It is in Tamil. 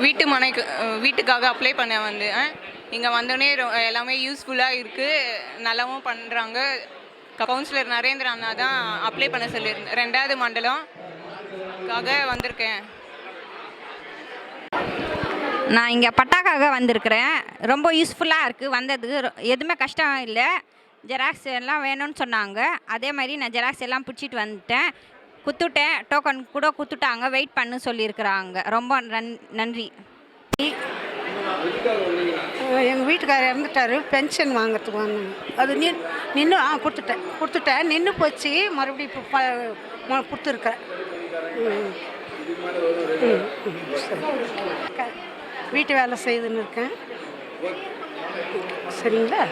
வீட்டு மனைக்கு வீட்டுக்காக அப்ளை பண்ண வந்து. இங்கே வந்தோடனே ரொ- எல்லாமே யூஸ்ஃபுல்லாக இருக்குது நல்லாவும் பண்ணுறாங்க கவுன்சிலர் நரேந்திர அண்ணா தான் அப்ளை பண்ண சொல்லியிருந்தேன் ரெண்டாவது மண்டலம்காக வந்திருக்கேன். நான் இங்கே பட்டாக்காக வந்திருக்கிறேன். ரொம்ப யூஸ்ஃபுல்லாக இருக்குது வந்தது ரொ- எதுவுமே கஷ்டம் இல்லை. ஜெராக்ஸ் எல்லாம் வேணும்னு சொன்னாங்க. அதே மாதிரி நான் ஜெராக்ஸ் எல்லாம் பிடிச்சிட்டு வந்துட்டேன். குத்துட்டேன். டோக்கன் கூட குத்துட்டாங்க. வெயிட் பண்ணு சொல்லியிருக்கிறாங்க. ரொம்ப நன் நன்றி. எங்கள் வீட்டுக்காரர் இறந்துட்டாரு. பென்ஷன் வாங்குறதுக்கு வந்தாங்க. அது நின் நின்று ஆ கொடுத்துட்டேன். கொடுத்துட்டேன். நின்று போச்சு. மறுபடியும் இப்போ ப கொடுத்துருக்கேன் ம். ம், வீட்டு வேலை செய்துன்னு இருக்கேன். சரிங்களா?